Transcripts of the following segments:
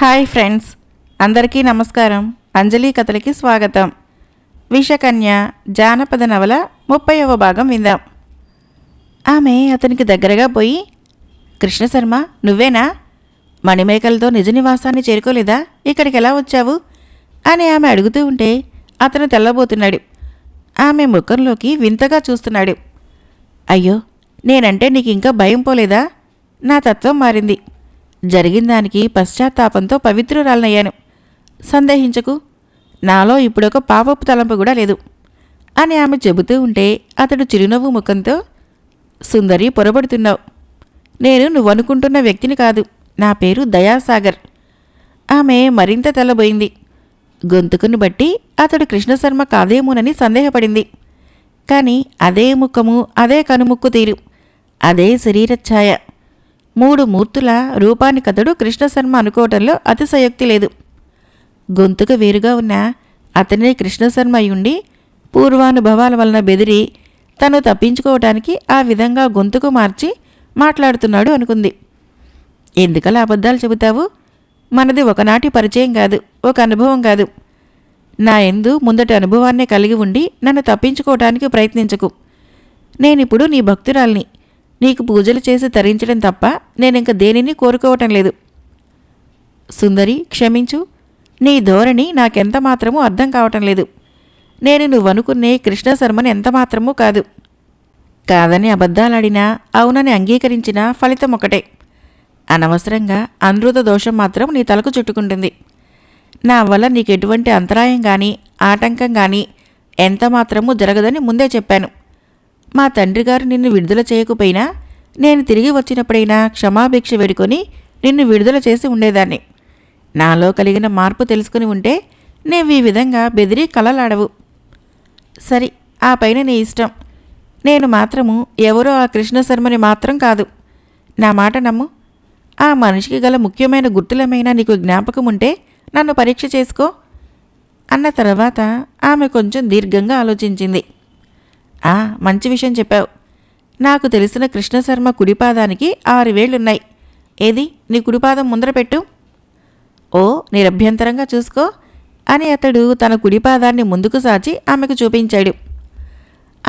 Hi friends అందరికీ నమస్కారం. అంజలి కథలకి స్వాగతం. విషకన్య జానపద నవల ముప్పైవ భాగం విందాం. ఆమె అతనికి దగ్గరగా పోయి కృష్ణశర్మ నువ్వేనా? మణిమేకలతో నిజ నివాసాన్ని చేరుకోలేదా? ఇక్కడికి ఎలా వచ్చావు? అని ఆమె అడుగుతూ ఉంటే అతను తెల్లబోతున్నాడు. ఆమె ముఖంలోకి వింతగా చూస్తున్నాడు. అయ్యో నేనంటే నీకు ఇంకా భయం పోలేదా? నా తత్వం మారింది. జరిగిన దానికి పశ్చాత్తాపంతో పవిత్రురాలనయ్యాను. సందేహించకు నాలో ఇప్పుడొక పాపపు తలంపు కూడా లేదు అని ఆమె చెబుతూ ఉంటే అతడు చిరునవ్వు ముఖంతో సుందరి పొరబడుతున్నావు. నేను నువ్వనుకుంటున్న వ్యక్తిని కాదు నా పేరు దయాసాగర్. ఆమె మరింత తెల్లబోయింది గొంతుకుని బట్టి అతడు కృష్ణశర్మ కాదేమోనని సందేహపడింది. కానీ అదే ముఖము అదే కనుముక్కు తీరు అదే శరీరఛాయ మూడు మూర్తుల రూపానికతడు కృష్ణశర్మ అనుకోవటంలో అతిశయోక్తి లేదు. గొంతుకు వేరుగా ఉన్న అతనే కృష్ణశర్మ అయ్యుండి పూర్వానుభవాల వలన బెదిరి తను తప్పించుకోవటానికి ఆ విధంగా గొంతుకు మార్చి మాట్లాడుతున్నాడు అనుకుంది. ఎందుకలా అబద్ధాలు చెబుతావు? మనది ఒకనాటి పరిచయం కాదు ఒక అనుభవం కాదు. నా ఎందు ముందటి అనుభవాన్నే కలిగి ఉండి నన్ను తప్పించుకోవటానికి ప్రయత్నించకు. నేనిప్పుడు నీ భక్తురాల్ని నీకు పూజలు చేసి తరించడం తప్ప నేనింక దేనిని కోరుకోవటం లేదు. సుందరి క్షమించు. నీ ధోరణి నాకెంత మాత్రమూ అర్థం కావటం లేదు. నేను నువ్వనుకునే కృష్ణశర్మని ఎంత మాత్రమూ కాదు. కాదని అబద్ధాలాడినా అవునని అంగీకరించినా ఫలితం ఒకటే. అనవసరంగా అనృత దోషం మాత్రం నీ తలకు చుట్టుకుంటుంది. నా వల్ల నీకు ఎటువంటి అంతరాయం కానీ ఆటంకం కానీ ఎంత మాత్రమూ జరగదని ముందే చెప్పాను. మా తండ్రి గారు నిన్ను విడుదల చేయకపోయినా నేను తిరిగి వచ్చినప్పుడైనా క్షమాభిక్ష వేడుకొని నిన్ను విడుదల చేసి ఉండేదాన్ని. నాలో కలిగిన మార్పు తెలుసుకుని ఉంటే నేను ఈ విధంగా బెదిరి కలలాడవు. సరి ఆ పైన నీ ఇష్టం. నేను మాత్రము ఎవరో ఆ కృష్ణశర్మని మాత్రం కాదు. నా మాట నమ్ము. ఆ మనిషికి గల ముఖ్యమైన గుర్తులమైనా నీకు జ్ఞాపకం ఉంటే నన్ను పరీక్ష చేసుకో. అన్న తర్వాత ఆమె కొంచెం దీర్ఘంగా ఆలోచించింది. ఆ మంచి విషయం చెప్పావు. నాకు తెలిసిన కృష్ణశర్మ కుడిపాదానికి ఆరు వేళ్ళున్నాయి ఏది? నీ కుడిపాదం ముందర పెట్టు. ఓ నిరభ్యంతరంగా చూసుకో. అని అతడు తన కుడిపాదాన్ని ముందుకు సాచి ఆమెకు చూపించాడు.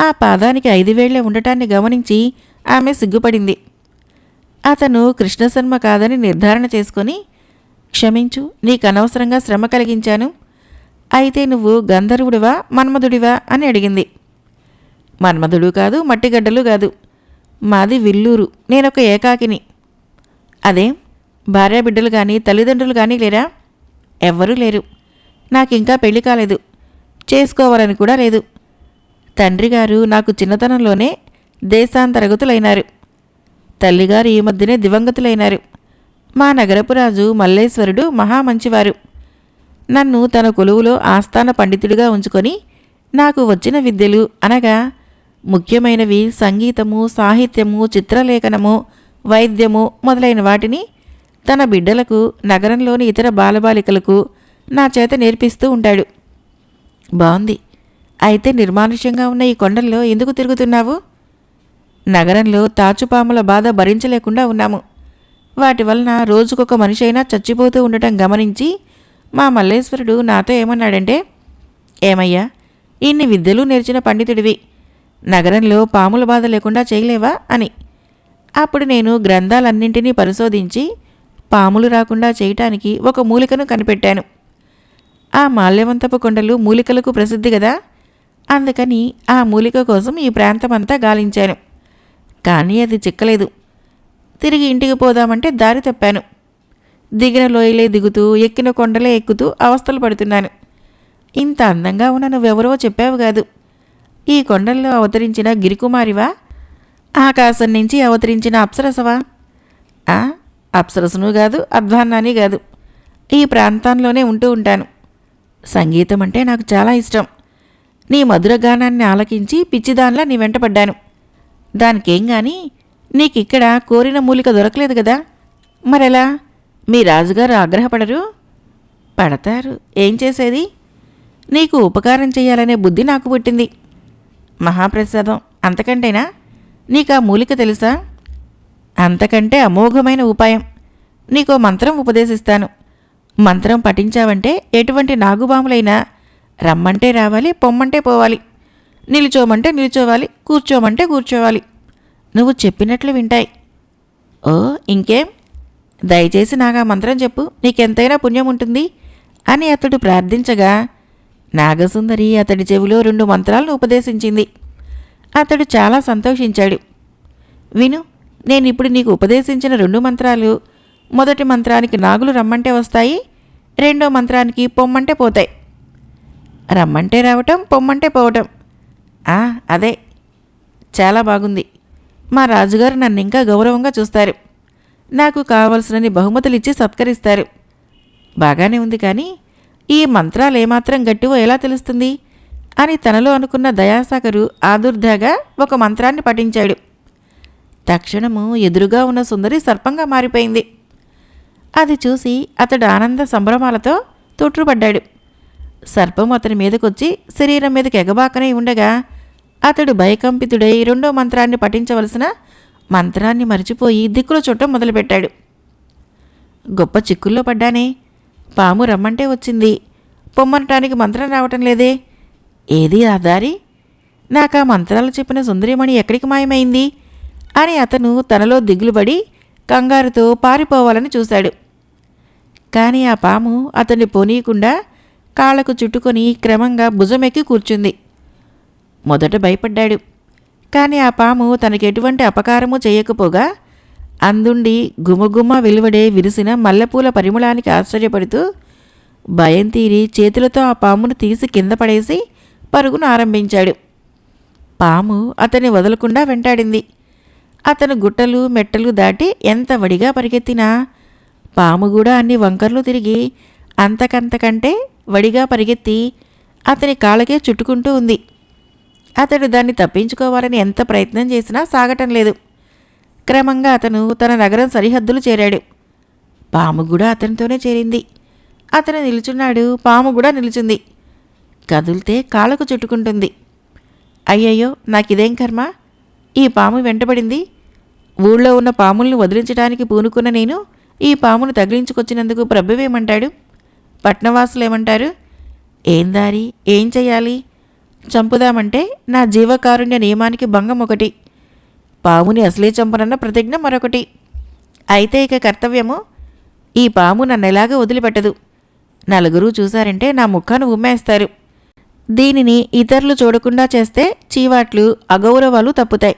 ఆ పాదానికి ఐదు వేళ్ళే ఉండటాన్ని గమనించి ఆమె సిగ్గుపడింది. అతను కృష్ణశర్మ కాదని నిర్ధారణ చేసుకొని క్షమించు నీకు అనవసరంగా శ్రమ కలిగించాను. అయితే నువ్వు గంధర్వుడివా మన్మధుడివా అని అడిగింది. మన్మధుడు కాదు మట్టిగడ్డలు కాదు. మాది విల్లూరు. నేనొక ఏకాకిని. అదేం భార్యాబిడ్డలు కానీ తల్లిదండ్రులు కానీ లేరా? ఎవ్వరూ లేరు. నాకింకా పెళ్ళి కాలేదు. చేసుకోవాలని కూడా లేదు. తండ్రి గారు నాకు చిన్నతనంలోనే దేశాంతరగతులైనారు. తల్లిగారు ఈ మధ్యనే దివంగతులైనారు. మా నగరపు రాజు మల్లేశ్వరుడు మహా మంచివారు. నన్ను తన కొలువులో ఆస్థాన పండితుడిగా ఉంచుకొని నాకు వచ్చిన విద్యలు అనగా ముఖ్యమైనవి సంగీతము సాహిత్యము చిత్రలేఖనము వైద్యము మొదలైన వాటిని తన బిడ్డలకు నగరంలోని ఇతర బాలబాలికలకు నా చేత నేర్పిస్తూ ఉంటాడు. బాగుంది అయితే నిర్మానుష్యంగా ఉన్న ఈ కొండల్లో ఎందుకు తిరుగుతున్నావు? నగరంలో తాచుపాముల బాధ భరించలేకుండా ఉన్నాము. వాటి వలన రోజుకొక మనిషి అయినా చచ్చిపోతూ ఉండటం గమనించి మా మల్లేశ్వరుడు నాతో ఏమన్నాడంటే ఏమయ్యా ఇన్ని విద్యలు నేర్చిన పండితుడివి. నగరంలో పాముల బాధ లేకుండా చేయలేవా అని. అప్పుడు నేను గ్రంథాలన్నింటినీ పరిశోధించి పాములు రాకుండా చేయటానికి ఒక మూలికను కనిపెట్టాను. ఆ మాల్యవంతపు కొండలు మూలికలకు ప్రసిద్ధి కదా అందుకని ఆ మూలిక కోసం ఈ ప్రాంతమంతా గాలించాను. కానీ అది చిక్కలేదు. తిరిగి ఇంటికి పోదామంటే దారి తప్పాను. దిగిన లోయలే దిగుతూ ఎక్కిన కొండలే ఎక్కుతూ అవస్థలు పడుతున్నాను. ఇంత అందంగా ఉన్న నువ్వెవరో చెప్పావు కాదు. ఈ కొండల్లో అవతరించిన గిరికుమారివా? ఆకాశం నుంచి అవతరించిన అప్సరసవా? ఆ, అప్సరసను కాదు అధ్వాన్నాని కాదు. ఈ ప్రాంతంలోనే ఉంటూ ఉంటాను. సంగీతం అంటే నాకు చాలా ఇష్టం. నీ మధుర గానాన్ని ఆలకించి పిచ్చిదానిలా నీ వెంటపడ్డాను దానికేం గాని నీకిక్కడ కోరిన మూలిక దొరకలేదు కదా మరెలా? మీ రాజుగారు ఆగ్రహపడరు? పడతారు. ఏం చేసేది? నీకు ఉపకారం చేయాలనే బుద్ధి నాకు పుట్టింది. మహాప్రసాదం. అంతకంటేనా? నీకు ఆ మూలిక తెలుసా? అంతకంటే అమోఘమైన ఉపాయం. నీకో మంత్రం ఉపదేశిస్తాను. మంత్రం పఠించావంటే ఎటువంటి నాగుబాములైనా రమ్మంటే రావాలి పొమ్మంటే పోవాలి. నిలుచోమంటే నిలుచోవాలి కూర్చోమంటే కూర్చోవాలి. నువ్వు చెప్పినట్లు వింటాయి. ఓ ఇంకేం? దయచేసి నాకు ఆ మంత్రం చెప్పు. నీకెంతైనా పుణ్యం ఉంటుంది అని అతడు ప్రార్థించగా నాగసుందరి అతడి చెవిలో రెండు మంత్రాలను ఉపదేశించింది. అతడు చాలా సంతోషించాడు. విను నేను ఇప్పుడు నీకు ఉపదేశించిన రెండు మంత్రాలు. మొదటి మంత్రానికి నాగులు రమ్మంటే వస్తాయి రెండో మంత్రానికి పొమ్మంటే పోతాయి. రమ్మంటే రావటం పొమ్మంటే పోవటం. ఆ, అదే. చాలా బాగుంది. మా రాజుగారు నన్ను ఇంకా గౌరవంగా చూస్తారు. నాకు కావలసినన్ని బహుమతులు ఇచ్చి సత్కరిస్తారు. బాగానే ఉంది కానీ ఈ మంత్రాలు ఏమాత్రం గట్టివో ఎలా తెలుస్తుంది? అని తనలో అనుకున్న దయాసాగరు ఆదుర్దాగా ఒక మంత్రాన్ని పఠించాడు. తక్షణము ఎదురుగా ఉన్న సుందరి సర్పంగా మారిపోయింది. అది చూసి అతడు ఆనంద సంభ్రమాలతో తొట్టుపడ్డాడు సర్పం అతని మీదకొచ్చి శరీరం మీదకి ఎగబాకనే ఉండగా అతడు భయకంపితుడై రెండో మంత్రాన్ని పఠించవలసిన మంత్రాన్ని మరిచిపోయి దిక్కులు చుట్టం మొదలుపెట్టాడు. గొప్ప చిక్కుల్లో పడ్డానే పాము రమ్మంటే వచ్చింది. పొమ్మనటానికి మంత్రం రావటం లేదే? ఏది ఆ దారి నాకు ఆ మంత్రాలు చెప్పిన సుందరిమణి ఎక్కడికి మాయమైంది? అని అతను తనలో దిగులుబడి కంగారుతో పారిపోవాలని చూశాడు. కానీ ఆ పాము అతన్ని పోనీయకుండా కాళ్ళకు చుట్టుకొని క్రమంగా భుజమెక్కి కూర్చుంది. మొదట భయపడ్డాడు. కానీ ఆ పాము తనకెటువంటి అపకారము చేయకపోగా అందుండి గుమగుమ వెలువడే విరిసిన మల్లెపూల పరిమళానికి ఆశ్చర్యపడుతూ భయం తీరి చేతులతో ఆ పామును తీసి కింద పడేసి పరుగును ఆరంభించాడు. పాము అతన్ని వదలకుండా వెంటాడింది. అతను గుట్టలు మెట్టలు దాటి ఎంత వడిగా పరిగెత్తినా పాము కూడా అన్ని వంకర్లు తిరిగి అంతకంతకంటే వడిగా పరిగెత్తి అతని కాళ్ళకే చుట్టుకుంటూ ఉంది. అతడు దాన్ని తప్పించుకోవాలని ఎంత ప్రయత్నం చేసినా సాగటం లేదు. క్రమంగా అతను తన నగరం సరిహద్దులు చేరాడు. పాము కూడా అతనితోనే చేరింది. అతను నిలుచున్నాడు పాము కూడా నిలుచుంది. కదిలితే కాళ్ళకు చుట్టుకుంటుంది. అయ్యయ్యో నాకిదేం కర్మ? ఈ పాము వెంటబడింది. ఊళ్ళో ఉన్న పాముల్ని వదిలించడానికి పూనుకున్న నేను ఈ పామును తగిలించుకొచ్చినందుకు ప్రభువేమంటాడు? పట్నవాసులు ఏమంటారు ఏం దారి? ఏం చెయ్యాలి? చంపుదామంటే నా జీవకారుణ్య నియమానికి భంగం ఒకటి పాముని అసలే చంపనన్న ప్రతిజ్ఞ మరొకటి. అయితే ఇక కర్తవ్యము ఈ పాము నన్ను ఎలాగ వదిలిపెట్టదు. నలుగురు చూశారంటే నా ముఖాను ఉమ్మేస్తారు. దీనిని ఇతరులు చూడకుండా చేస్తే చీవాట్లు అగౌరవాలు తప్పుతాయి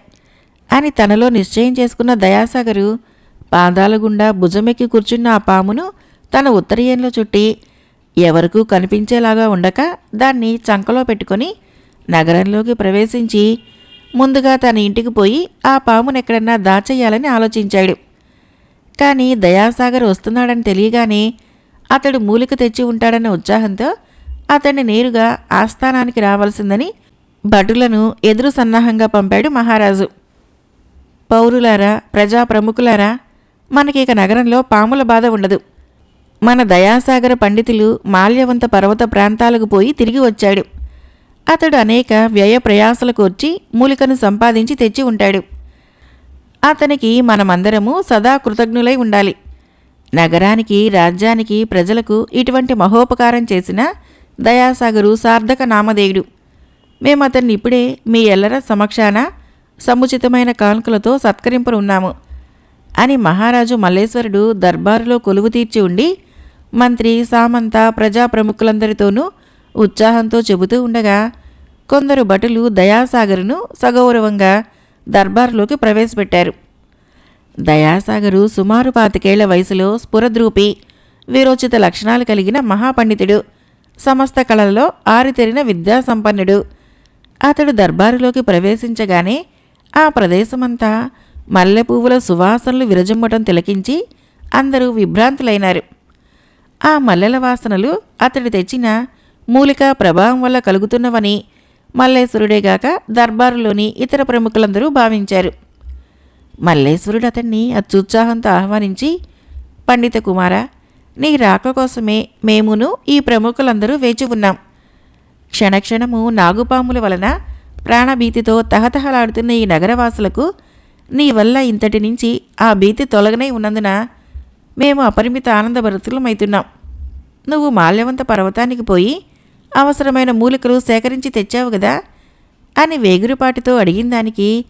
అని తనలో నిశ్చయం చేసుకున్న దయాసాగరు పాదాల గుండా భుజమెక్కి కూర్చున్న ఆ పామును తన ఉత్తరీయంలో చుట్టి ఎవరికూ కనిపించేలాగా ఉండక దాన్ని చంకలో పెట్టుకొని నగరంలోకి ప్రవేశించి ముందుగా తన ఇంటికి పోయి ఆ పామును ఎక్కడన్నా దాచేయాలని ఆలోచించాడు. కానీ దయాసాగర్ వస్తున్నాడని తెలియగానే అతడు మూలిక తెచ్చి ఉంటాడన్న ఉత్సాహంతో అతన్ని నేరుగా ఆస్థానానికి రావాల్సిందని భటులను ఎదురు సన్నాహంగా పంపాడు మహారాజు. పౌరులారా ప్రజా ప్రముఖులారా మనకిక నగరంలో పాముల బాధ ఉండదు. మన దయాసాగర పండితులు మాల్యవంత పర్వత ప్రాంతాలకు పోయి తిరిగి వచ్చాడు. అతడు అనేక వ్యయ ప్రయాసలకు వచ్చి మూలికను సంపాదించి తెచ్చి ఉంటాడు. అతనికి మనమందరము సదా కృతజ్ఞులై ఉండాలి. నగరానికి రాజ్యానికి ప్రజలకు ఇటువంటి మహోపకారం చేసిన దయాసాగరు సార్థక నామధేయుడు. మేము అతన్ని ఇప్పుడే మీ ఎల్లర సమక్షాన సముచితమైన కానుకలతో సత్కరింపనున్నాము. అని మహారాజు మల్లేశ్వరుడు దర్బారులో కొలువు తీర్చి ఉండి మంత్రి సామంత ప్రజా ప్రముఖులందరితోనూ ఉత్సాహంతో చెబుతూ ఉండగా కొందరు భటులు దయాసాగరును సగౌరవంగా దర్బారులోకి ప్రవేశపెట్టారు. దయాసాగరు సుమారు పాతికేళ్ళ వయసులో స్ఫురద్రూపి వీరోచిత లక్షణాలు కలిగిన మహాపండితుడు సమస్త కళలలో ఆరితేరిన విద్యాసంపన్నుడు. అతడు దర్బారులోకి ప్రవేశించగానే ఆ ప్రదేశమంతా మల్లెపువ్వుల సువాసనలు విరజమ్మటం తిలకించి అందరూ విభ్రాంతులైనారు. ఆ మల్లెల వాసనలు అతడు తెచ్చిన మూలిక ప్రభావం వల్ల కలుగుతున్నవని మల్లేశ్వరుడేగాక దర్బారులోని ఇతర ప్రముఖులందరూ భావించారు. మల్లేశ్వరుడు అతన్ని అత్యుత్సాహంతో ఆహ్వానించి పండిత కుమార నీ రాక కోసమే మేమును ఈ ప్రముఖులందరూ వేచి ఉన్నాం. క్షణక్షణము నాగుపాముల వలన ప్రాణభీతితో తహతహలాడుతున్న ఈ నగరవాసులకు నీ వల్ల ఇంతటి నుంచి ఆ భీతి తొలగనై ఉన్నందున మేము అపరిమిత ఆనందభరితులమవుతున్నాం నువ్వు మాల్యవంత పర్వతానికి పోయి అవసరమైన మూలికలు సేకరించి తెచ్చావు కదా అని వేగురుపాటితో అడిగిన దానికి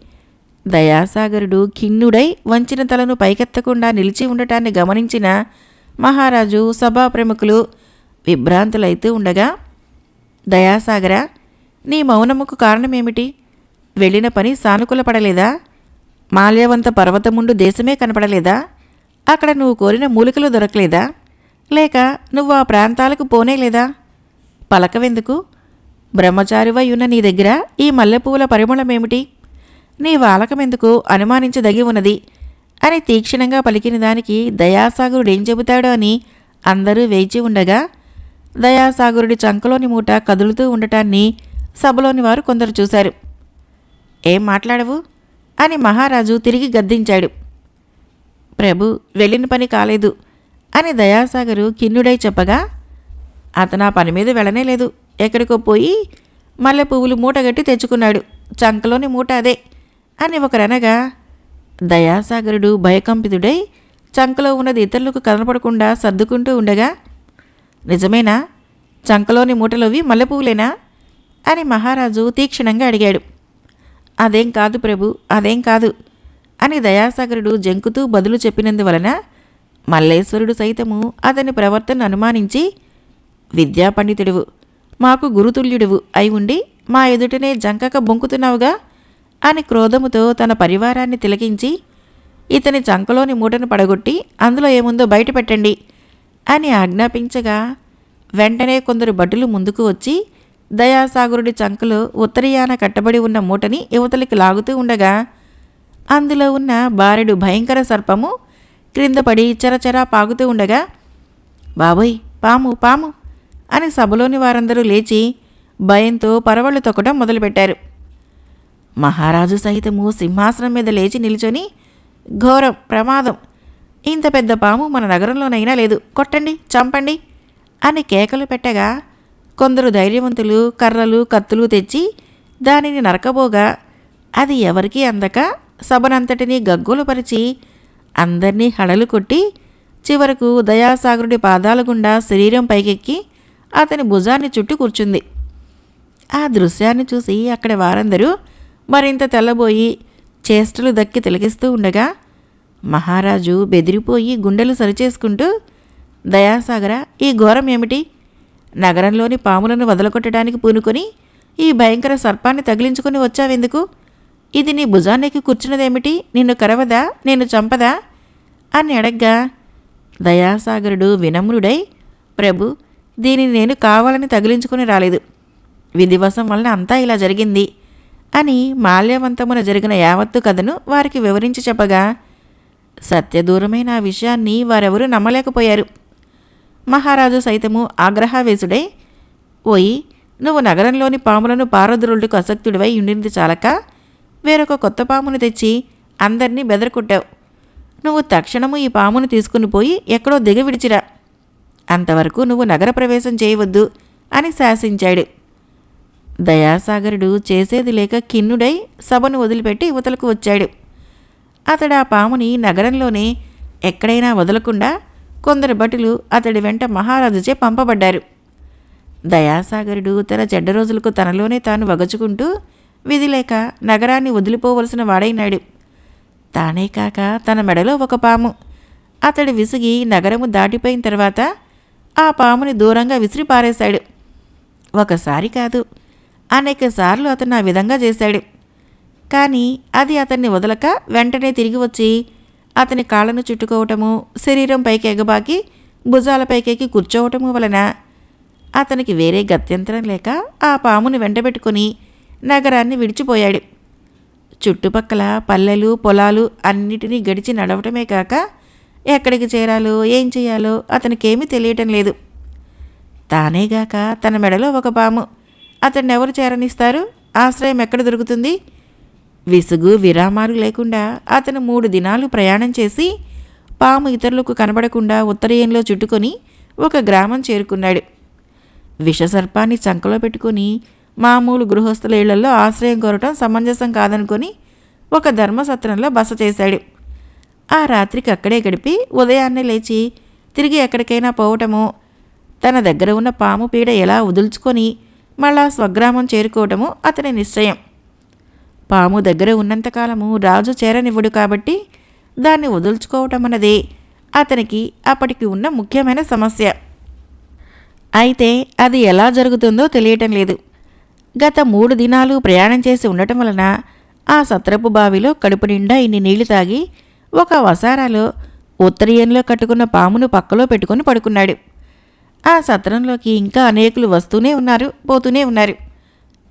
దయాసాగరుడు ఖిన్నుడై వంచిన తలను పైకెత్తకుండా నిలిచి ఉండటాన్ని గమనించిన మహారాజు సభా ప్రముఖులు విభ్రాంతులైతూ ఉండగా దయాసాగర నీ మౌనముకు కారణమేమిటి? వెళ్ళిన పని సానుకూలపడలేదా మాల్యవంత పర్వతముండు దేశమే కనపడలేదా? అక్కడ నువ్వు కోరిన మూలికలు దొరకలేదా? లేక నువ్వు ఆ ప్రాంతాలకు పోనే లేదా పలకవెందుకు? బ్రహ్మచారివయున్న నీ దగ్గర ఈ మల్లెపూల పరిమళమేమిటి? నీ వాలకమెందుకు అనుమానించదగి ఉన్నది? అని తీక్షణంగా పలికిన దానికి దయాసాగరుడేం చెబుతాడో అని అందరూ వేచి ఉండగా దయాసాగరుడి చంకలోని మూట కదులుతూ ఉండటాన్ని సభలోని వారు కొందరు చూశారు. ఏం మాట్లాడవు? అని మహారాజు తిరిగి గద్దించాడు. ప్రభు వెళ్ళిన పని కాలేదు అని దయాసాగరు కిన్నుడై చెప్పగా అతను ఆ పని మీద వెళ్ళనే లేదు. ఎక్కడికో పోయి మల్లె పువ్వులు మూటగట్టి తెచ్చుకున్నాడు. చంకలోని మూట అదే అని ఒకరనగా దయాసాగరుడు భయకంపితుడై చంకలో ఉన్నది ఇతరులకు కనపడకుండా సర్దుకుంటూ ఉండగా నిజమేనా? చంకలోని మూటలోవి మల్లెపువ్వులేనా అని మహారాజు తీక్షణంగా అడిగాడు. అదేం కాదు ప్రభు అదేం కాదు అని దయాసాగరుడు జంకుతూ బదులు చెప్పినందువలన మల్లేశ్వరుడు సైతము అతని ప్రవర్తన అనుమానించి విద్యాపండితుడివు మాకు గురుతుల్యుడువు అయి ఉండి మా ఎదుటనే జంకక బొంకుతున్నావుగా? అని క్రోధముతో తన పరివారాన్ని తిలకించి ఇతని చంకలోని మూటను పడగొట్టి అందులో ఏముందో బయట పెట్టండి అని ఆజ్ఞాపించగా వెంటనే కొందరు భటులు ముందుకు వచ్చి దయాసాగరుడి చంకలో ఉత్తరయాన కట్టబడి ఉన్న మూటని యువతలకి లాగుతూ ఉండగా అందులో ఉన్న బారెడు భయంకర సర్పము క్రింద పడి చరచరా పాగుతూ ఉండగా బాబోయ్ పాము పాము అని సభలోని వారందరూ లేచి భయంతో పరవళ్ళు తొక్కడం మొదలుపెట్టారు. మహారాజు సహితము సింహాసనం మీద లేచి నిల్చొని ఘోరం ప్రమాదం. ఇంత పెద్ద పాము మన నగరంలోనైనా లేదు. కొట్టండి చంపండి అని కేకలు పెట్టగా కొందరు ధైర్యవంతులు కర్రలు కత్తులు తెచ్చి దానిని నరకబోగా అది ఎవరికీ అందక? సభనంతటినీ గగ్గులు పరిచి అందర్నీ హడలు కొట్టి చివరకు దయాసాగరుడి పాదాల గుండా శరీరం పైకెక్కి అతని భుజాన్ని చుట్టూ కూర్చుంది. ఆ దృశ్యాన్ని చూసి అక్కడ వారందరూ మరింత తెల్లబోయి చేష్టలు దక్కి తిలకిస్తూ ఉండగా మహారాజు బెదిరిపోయి గుండెలు సరిచేసుకుంటూ దయాసాగర ఈ ఘోరం ఏమిటి? నగరంలోని పాములను వదలగొట్టడానికి పూనుకొని ఈ భయంకర సర్పాన్ని తగిలించుకుని వచ్చావెందుకు? ఇది నీ భుజానికి కూర్చున్నదేమిటి? నిన్ను కరవదా? నేను చంపదా? అని అడగ్గా దయాసాగరుడు వినమ్రుడై ప్రభు దీనిని నేను కావాలని తగిలించుకుని రాలేదు. విధివశం వలన అంతా ఇలా జరిగింది అని మాల్యవంతమున జరిగిన యావత్తు కథను వారికి వివరించి చెప్పగా సత్యదూరమైన ఆ విషయాన్ని వారెవరూ నమ్మలేకపోయారు. మహారాజు సైతము ఆగ్రహావేశుడై ఓయి నువ్వు నగరంలోని పాములను పారద్రులకు అసక్తుడివై ఉండింది చాలక వేరొక కొత్త పామును తెచ్చి అందరినీ బెదరకొట్టావు నువ్వు తక్షణము ఈ పామును తీసుకుని పోయి ఎక్కడో దిగ విడిచిరా. అంతవరకు నువ్వు నగర ప్రవేశం చేయవద్దు అని శాసించాడు. దయాసాగరుడు చేసేది లేక కిన్నుడై సభను వదిలిపెట్టి యువతలకు వచ్చాడు. అతడు ఆ పాముని నగరంలోనే ఎక్కడైనా వదలకుండా కొందరు భటులు అతడి వెంట మహారాజుచే పంపబడ్డారు. దయాసాగరుడు తన చెడ్డ రోజులకు తనలోనే తాను వగచుకుంటూ విధి లేక నగరాన్ని వదిలిపోవలసిన వాడైనాడు. తానే కాక తన మెడలో ఒక పాము. అతడు విసిగి నగరము దాటిపోయిన తర్వాత ఆ పాముని దూరంగా విసిరి పారేశాడు. ఒకసారి కాదు అనేక సార్లు అతను ఆ విధంగా చేశాడు. కానీ అది అతన్ని వదలక వెంటనే తిరిగి వచ్చి అతని కాళ్ళను చుట్టుకోవటము శరీరం పైకి ఎగబాకి భుజాలపైకెక్కి కూర్చోవటము వలన అతనికి వేరే గత్యంతరం లేక ఆ పాముని వెంటబెట్టుకుని నగరాన్ని విడిచిపోయాడు. చుట్టుపక్కల పల్లెలు పొలాలు అన్నిటినీ గడిచి నడవటమే కాక ఎక్కడికి చేరాలో ఏం చేయాలో అతనికేమీ తెలియటం లేదు. తానేగాక తన మెడలో ఒక పాము. అతన్ని ఎవరు చేరనిస్తారు? ఆశ్రయం ఎక్కడ దొరుకుతుంది? విసుగు విరామాలు లేకుండా అతను మూడు దినాలు ప్రయాణం చేసి పాము ఇతరులకు కనబడకుండా ఉత్తరీయంలో చుట్టుకొని ఒక గ్రామం చేరుకున్నాడు. విషసర్పాన్ని చంకలో పెట్టుకుని మామూలు గృహస్థుల ఇళ్ళలో ఆశ్రయం కోరటం సమంజసం కాదనుకొని ఒక ధర్మసత్రంలో బస చేశాడు. ఆ రాత్రికి అక్కడే గడిపి ఉదయాన్నే లేచి తిరిగి ఎక్కడికైనా పోవటము తన దగ్గర ఉన్న పాము పీడ ఎలా వదుల్చుకొని మళ్ళా స్వగ్రామం చేరుకోవటము అతని నిశ్చయం. పాము దగ్గర ఉన్నంతకాలము రాజు చేరనివ్వడు కాబట్టి దాన్ని వదుల్చుకోవటం అన్నదే అతనికి అప్పటికి ఉన్న ముఖ్యమైన సమస్య. అయితే అది ఎలా జరుగుతుందో తెలియటం లేదు. గత మూడు దినాలు ప్రయాణం చేసి ఉండటం వలన ఆ సత్రపు బావిలో కడుపు నిండా ఇన్ని నీళ్ళు తాగి ఒక వసారాలో ఉత్తరీయంలో కట్టుకున్న పామును పక్కలో పెట్టుకొని పడుకున్నాడు. ఆ సత్రంలోకి ఇంకా అనేకులు వస్తూనే ఉన్నారు పోతూనే ఉన్నారు.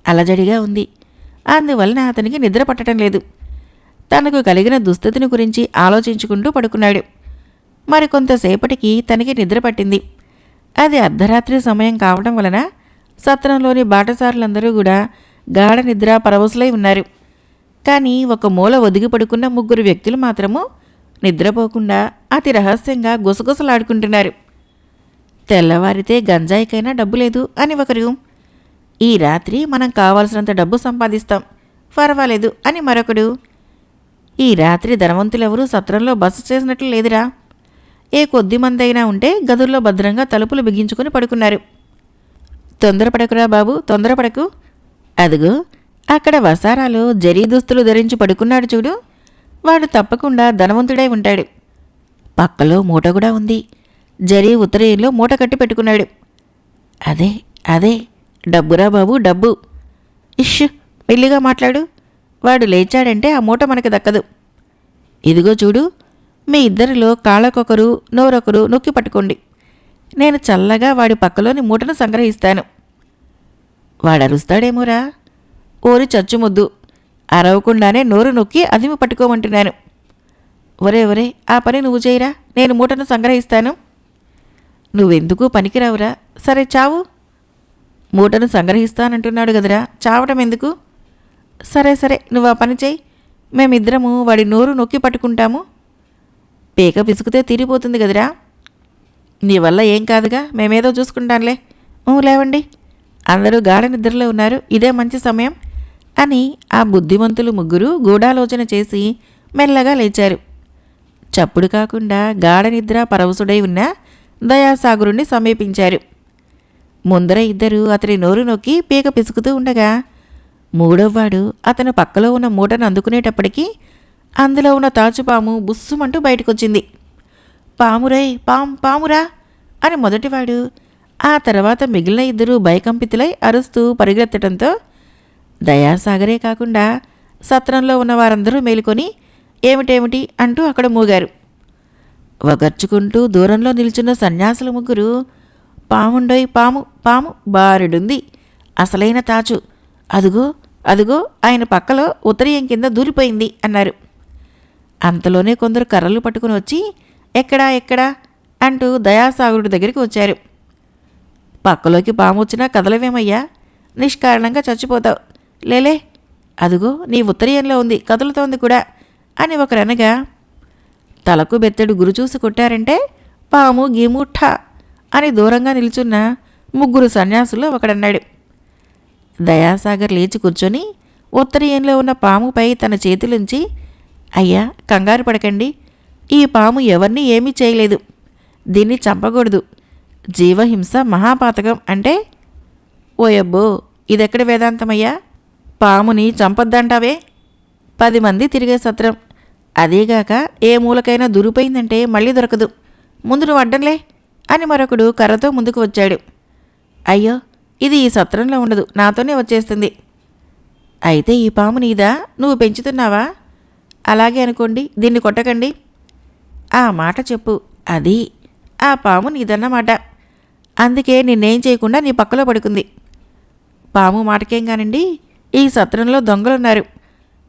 అలజడిగా ఉంది. అందువలన అతనికి నిద్ర పట్టడం లేదు. తనకు కలిగిన దుస్థితిని గురించి ఆలోచించుకుంటూ పడుకున్నాడు. మరి కొంతసేపటికి తనకి నిద్ర పట్టింది. అది అర్ధరాత్రి సమయం కావడం వలన సత్రంలోని బాటసారులందరూ కూడా గాఢ నిద్ర పరవశులై ఉన్నారు. కానీ ఒక మూల ఒదిగి పడుకున్న ముగ్గురు వ్యక్తులు మాత్రము నిద్రపోకుండా అతి రహస్యంగా గుసగుసలాడుకుంటున్నారు. తెల్లవారితే గంజాయికైనా డబ్బు లేదు అని ఒకరు ఈ రాత్రి మనం కావాల్సినంత డబ్బు సంపాదిస్తాం పర్వాలేదు అని మరొకడు ఈ రాత్రి ధనవంతులెవరూ సత్రంలో బస చేసినట్లు లేదురా. ఏ కొద్ది మందైనా ఉంటే గదుల్లో భద్రంగా తలుపులు బిగించుకొని పడుకున్నారు. తొందరపడకురా బాబు తొందరపడకు. అదిగో అక్కడ వసారాలు జరీ దుస్తులు ధరించి పడుకున్నాడు చూడు. వాడు తప్పకుండా ధనవంతుడై ఉంటాడు. పక్కలో మూట కూడా ఉంది. జరీ ఉత్తరేయంలో మూట కట్టి పెట్టుకున్నాడు. అదే అదే డబ్బురా బాబు డబ్బు. ఇష్ పెళ్ళిగా మాట్లాడు. వాడు లేచాడంటే ఆ మూట మనకి దక్కదు. ఇదిగో చూడు మీ ఇద్దరిలో కాళ్ళకొకరు నోరొకరు నొక్కి పట్టుకోండి. నేను చల్లగా వాడి పక్కలోని మూటను సంగ్రహిస్తాను. వాడరుస్తాడేమోరా? ఓరి చచ్చుముద్దు అరవకుండానే నోరు నొక్కి అదిమి పట్టుకోమంటున్నాను. ఒరే ఒరే ఆ పని నువ్వు చేయరా? నేను మూటను సంగ్రహిస్తాను. నువ్వెందుకు పనికిరావురా? సరే చావు. మూటను సంగ్రహిస్తానంటున్నాడు కదరా? చావటం ఎందుకు? సరే సరే నువ్వు ఆ పని చేయి. మేమిద్దరము వాడి నోరు నొక్కి పట్టుకుంటాము. పేక పిసుకుతే తీరిపోతుంది కదరా? నీ వల్ల ఏం కాదుగా? మేమేదో చూసుకుంటాంలే లేవండి. అందరూ గాఢ నిద్రలో ఉన్నారు. ఇదే మంచి సమయం. అని ఆ బుద్ధిమంతులు ముగ్గురు గూఢాలోచన చేసి మెల్లగా లేచారు. చప్పుడు కాకుండా గాఢ నిద్ర పరవశుడై ఉన్న దయాసాగరుణ్ణి సమీపించారు. ముందర ఇద్దరు అతని నోరు నొక్కి పీక పిసుకుతూ ఉండగా మూడోవాడు అతను పక్కలో ఉన్న మూటను అందుకునేటప్పటికీ అందులో ఉన్న తాచుపాము బుస్సుమంటూ బయటకొచ్చింది. పామురై పాం పామురా అని మొదటివాడు ఆ తర్వాత మిగిలిన ఇద్దరు భయకంపితులై అరుస్తూ పరిగెత్తడంతో దయాసాగరే కాకుండా సత్రంలో ఉన్న వారందరూ మేలుకొని ఏమిటేమిటి అంటూ అక్కడ మూగారు. వగర్చుకుంటూ దూరంలో నిల్చున్న సన్యాసుల ముగ్గురు పాముండోయ్ పాము పాము బారుడుంది. అసలైన తాచు. అదుగో అదుగో ఆయన పక్కలో ఉత్తరీయం కింద దూరిపోయింది అన్నారు. అంతలోనే కొందరు కర్రలు పట్టుకుని వచ్చి ఎక్కడా ఎక్కడా అంటూ దయాసాగరుడి దగ్గరికి వచ్చారు. పక్కలోకి పాము వచ్చినా కదలవేమయ్యా? నిష్కారణంగా చచ్చిపోతావు. లేలే అదుగో నీ ఉత్తరీయంలో ఉంది కదులుతోంది కూడా అని ఒకరనగా తలకు బెత్తడు గురు చూసి కొట్టారంటే పాము గీము ఠా అని దూరంగా నిల్చున్న ముగ్గురు సన్యాసులు ఒకడన్నాడు. దయాసాగర్ లేచి కూర్చొని ఉత్తరీయంలో ఉన్న పాముపై తన చేతులుంచి అయ్యా కంగారు పడకండి ఈ పాము ఎవరిని ఏమీ చేయలేదు దీన్ని చంపకూడదు జీవహింస మహాపాతకం అంటే ఓయబ్బో ఇదెక్కడ వేదాంతమయ్యా? పాముని చంపొద్దంటావే? పది మంది తిరిగే సత్రం. అదేగాక ఏ మూలకైనా దురిపోయిందంటే మళ్ళీ దొరకదు. ముందు నువ్వు అడ్డంలే అని మరొకడు కర్రతో ముందుకు వచ్చాడు. అయ్యో ఇది ఈ సత్రంలో ఉండదు. నాతోనే వచ్చేస్తుంది. అయితే ఈ పాము నీదా? నువ్వు పెంచుతున్నావా? అలాగే అనుకోండి దీన్ని కొట్టకండి. ఆ మాట చెప్పు. అది ఆ పాము నీదన్నమాట. అందుకే నిన్నేం చేయకుండా నీ పక్కలో పడుకుంది. పాము మాటకేం కానండి? ఈ సత్రంలో దొంగలున్నారు.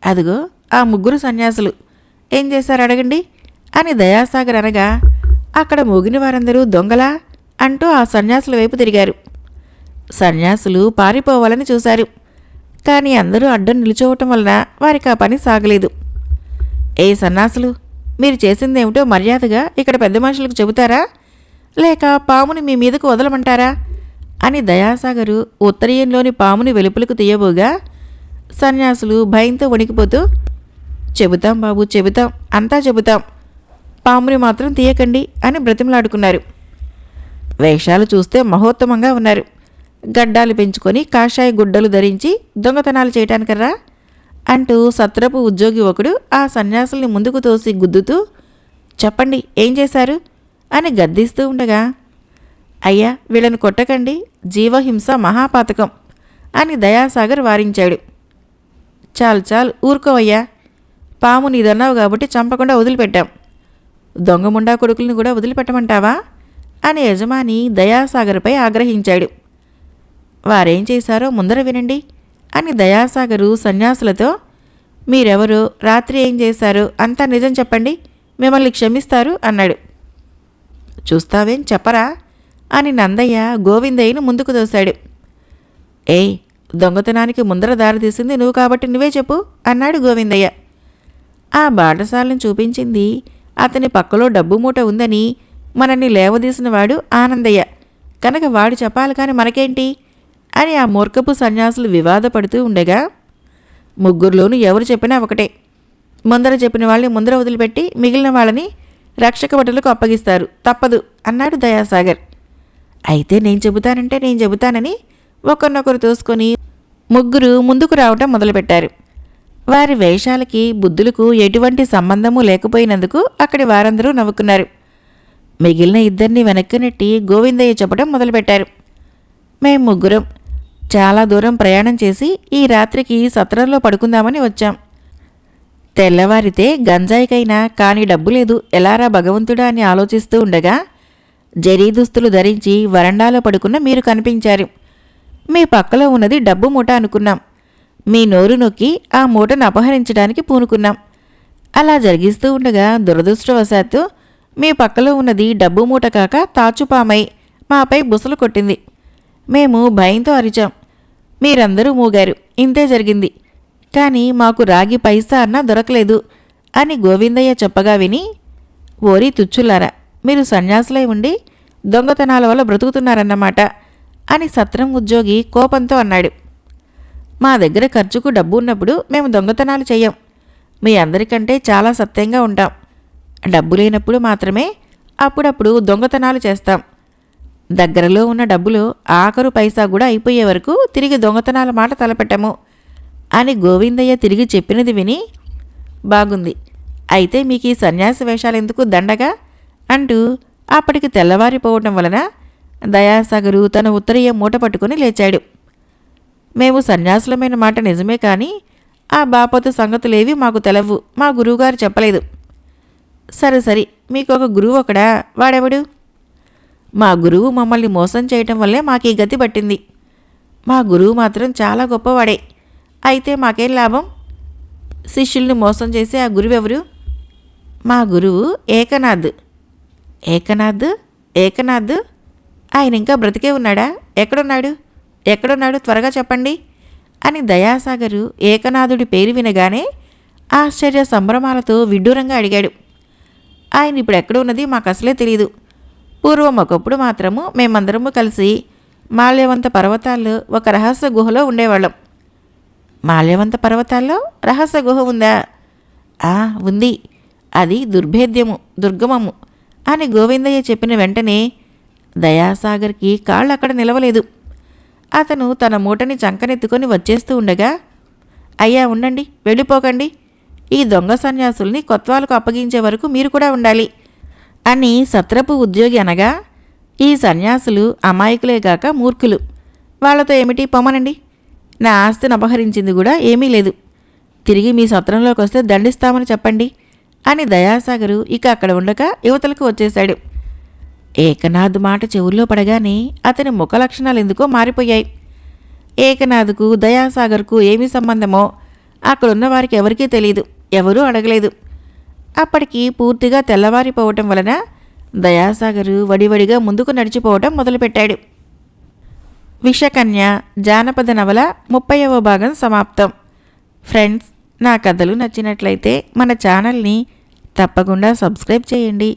అదిగో ఆ ముగ్గురు సన్యాసులు. ఏం చేశారు అడగండి? అని దయాసాగర్ అనగా అక్కడ మోగిన వారందరూ దొంగలా? అంటూ ఆ సన్యాసుల వైపు తిరిగారు. సన్యాసులు పారిపోవాలని చూశారు. కానీ అందరూ అడ్డం నిలుచోవటం వలన వారికి ఆ పని సాగలేదు. ఏ సన్యాసులు? మీరు చేసిందేమిటో మర్యాదగా ఇక్కడ పెద్ద మనుషులకు చెబుతారా? లేక పాముని మీ మీదకు వదలమంటారా? అని దయాసాగరు ఉత్తరీయంలోని పాముని వెలుపులకు తీయబోగా సన్యాసులు భయంతో వణికిపోతూ చెబుతాం బాబు చెబుతాం అంతా చెబుతాం. పాముని మాత్రం తీయకండి అని బ్రతిమలాడుకున్నారు. వేషాలు చూస్తే మహోత్తమంగా ఉన్నారు. గడ్డాలు పెంచుకొని కాషాయ గుడ్డలు ధరించి దొంగతనాలు చేయటానికర్రా? అంటూ సత్రపు ఉద్యోగి ఒకడు ఆ సన్యాసుల్ని ముందుకు తోసి గుద్దుతూ చెప్పండి ఏం చేశారు? అని గద్దిస్తూ ఉండగా అయ్యా వీళ్ళని కొట్టకండి. జీవహింస మహాపాతకం అని దయాసాగర్ వారించాడు. చాలు చాలు ఊరుకోవయ్యా. పాము నీదన్నావు కాబట్టి చంపకుండా వదిలిపెట్టాం. దొంగముండా కొడుకుల్ని కూడా వదిలిపెట్టమంటావా? అని యజమాని దయాసాగర్పై ఆగ్రహించాడు. వారేం చేశారో ముందర వినండి అని దయాసాగరు సన్యాసులతో మీరెవరు? రాత్రి ఏం చేశారు? అంతా నిజం చెప్పండి. మిమ్మల్ని క్షమిస్తారు అన్నాడు. చూస్తావేం చెప్పరా? అని నందయ్య గోవిందయ్యను ముందుకు దోశాడు ఏయ్ దొంగతనానికి ముందర దారి తీసింది నువ్వు కాబట్టి నువ్వే చెప్పు అన్నాడు గోవిందయ్య. ఆ బాటసాలను చూపించింది అతని పక్కలో డబ్బు మూట ఉందని మనల్ని లేవదీసిన వాడు ఆనందయ్య. కనుక వాడు చెప్పాలి కానీ మనకేంటి? అని ఆ మూర్ఖపు సన్యాసులు వివాదపడుతూ ఉండగా ముగ్గురులోనూ ఎవరు చెప్పినా ఒకటే. ముందర చెప్పిన వాళ్ళని ముందర వదిలిపెట్టి మిగిలిన వాళ్ళని రక్షక భటులకు అప్పగిస్తారు. తప్పదు అన్నాడు దయాసాగర్. అయితే నేను చెబుతానంటే నేను చెబుతానని ఒకరినొకరు తోసుకొని ముగ్గురు ముందుకు రావటం మొదలుపెట్టారు. వారి వేషాలకి బుద్ధులకు ఎటువంటి సంబంధము లేకపోయినందుకు అక్కడి వారందరూ నవ్వుకున్నారు. మిగిలిన ఇద్దరిని వెనక్కి నెట్టి గోవిందయ్య చెప్పడం మొదలుపెట్టారు. మేం ముగ్గురం చాలా దూరం ప్రయాణం చేసి ఈ రాత్రికి సత్రంలో పడుకుందామని వచ్చాం. తెల్లవారితే గంజాయికైనా కాని డబ్బు లేదు ఎలారా భగవంతుడా అని ఆలోచిస్తూ ఉండగా జరీ దుస్తులు ధరించి వరండాలో పడుకున్న మీరు కనిపించారు. మీ పక్కలో ఉన్నది డబ్బు మూట అనుకున్నాం. మీ నోరు నొక్కి ఆ మూటను అపహరించడానికి పూనుకున్నాం. అలా జరిగిస్తూ ఉండగా దురదృష్టవశాత్తు మీ పక్కలో ఉన్నది డబ్బు మూట కాక తాచుపామై మాపై బుసలు కొట్టింది. మేము భయంతో అరిచాం. మీరందరూ మూగారు. ఇంతే జరిగింది. కానీ మాకు రాగి పైసా అన్నా దొరకలేదు అని గోవిందయ్య చెప్పగా విని ఓరి తుచ్చులారా మీరు సన్యాసులై ఉండి దొంగతనాల వల్ల బ్రతుకుతున్నారన్నమాట. అని సత్రం ఉద్యోగి కోపంతో అన్నాడు. మా దగ్గర ఖర్చుకు డబ్బు ఉన్నప్పుడు మేము దొంగతనాలు చెయ్యం. మీ అందరికంటే చాలా సత్యంగా ఉంటాం. డబ్బు లేనప్పుడు మాత్రమే అప్పుడప్పుడు దొంగతనాలు చేస్తాం. దగ్గరలో ఉన్న డబ్బులు ఆఖరు పైసా కూడా అయిపోయే వరకు తిరిగి దొంగతనాల మాట తలపెట్టము అని గోవిందయ్య తిరిగి చెప్పినది విని బాగుంది. అయితే మీకు ఈ సన్యాసి వేషాలు ఎందుకు దండగా? అంటూ అప్పటికి తెల్లవారిపోవటం వలన దయాసాగరు తన ఉత్తరీయ మూట పట్టుకుని లేచాడు. మేము సన్యాసులమైన మాట నిజమే కానీ ఆ బాపత సంగతులేవి మాకు తెలవు. మా గురువుగారు చెప్పలేదు. సరే సరే. మీకు ఒక గురువు ఒకడా వాడెవడు? మా గురువు మమ్మల్ని మోసం చేయటం వల్లే మాకు ఈ గతి పట్టింది. మా గురువు మాత్రం చాలా గొప్పవాడే. అయితే మాకేం లాభం? శిష్యుల్ని మోసం చేసే ఆ గురువెవరు? మా గురువు ఏకనాథ్. ఏకనాథ్? ఏకనాథ్? ఆయన ఇంకా బ్రతికే ఉన్నాడా? ఎక్కడున్నాడు? ఎక్కడున్నాడు? త్వరగా చెప్పండి. అని దయాసాగరు ఏకనాథుడి పేరు వినగానే ఆశ్చర్య సంభ్రమాలతో విడ్డూరంగా అడిగాడు. ఆయన ఇప్పుడు ఎక్కడ ఉన్నది? మాకు అసలే తెలియదు పూర్వం ఒకప్పుడు మాత్రము మేమందరము కలిసి మాల్యవంత పర్వతాల్లో ఒక రహస్య గుహలో ఉండేవాళ్ళం. మాల్యవంత పర్వతాల్లో రహస్య గుహ ఉందా? ఆ ఉంది. అది దుర్భేద్యము దుర్గమము అని గోవిందయ్య చెప్పిన వెంటనే దయాసాగర్కి కాళ్ళు అక్కడ నిలవలేదు. అతను తన మూటని చంకనెత్తుకొని వచ్చేస్తూ ఉండగా అయ్యా ఉండండి వెళ్ళిపోకండి. ఈ దొంగ సన్యాసుల్ని కొత్వాలకు అప్పగించే వరకు మీరు కూడా ఉండాలి అని సత్రపు ఉద్యోగి అనగా ఈ సన్యాసులు అమాయకులేగాక మూర్ఖులు. వాళ్ళతో ఏమిటి పొమ్మనండి? నా ఆస్తిని అపహరించింది కూడా ఏమీ లేదు. తిరిగి మీ సత్రంలోకి వస్తే దండిస్తామని చెప్పండి అని దయాసాగరు ఇక అక్కడ ఉండక యువతలకు వచ్చేశాడు. ఏకనాథ్ మాట చెవుల్లో పడగానే అతని ముఖ లక్షణాలు ఎందుకో మారిపోయాయి. ఏకనాథ్కు దయాసాగర్కు ఏమి సంబంధమో అక్కడున్న వారికి ఎవరికీ తెలియదు ఎవరూ అడగలేదు. అప్పటికి పూర్తిగా తెల్లవారిపోవటం వలన దయాసాగరు వడివడిగా ముందుకు నడిచిపోవటం మొదలుపెట్టాడు. విషకన్య జానపద నవల ముప్పైవ భాగం సమాప్తం. ఫ్రెండ్స్ నా కథలు నచ్చినట్లయితే మన ఛానల్ని తప్పకుండా సబ్స్క్రైబ్ చేయండి.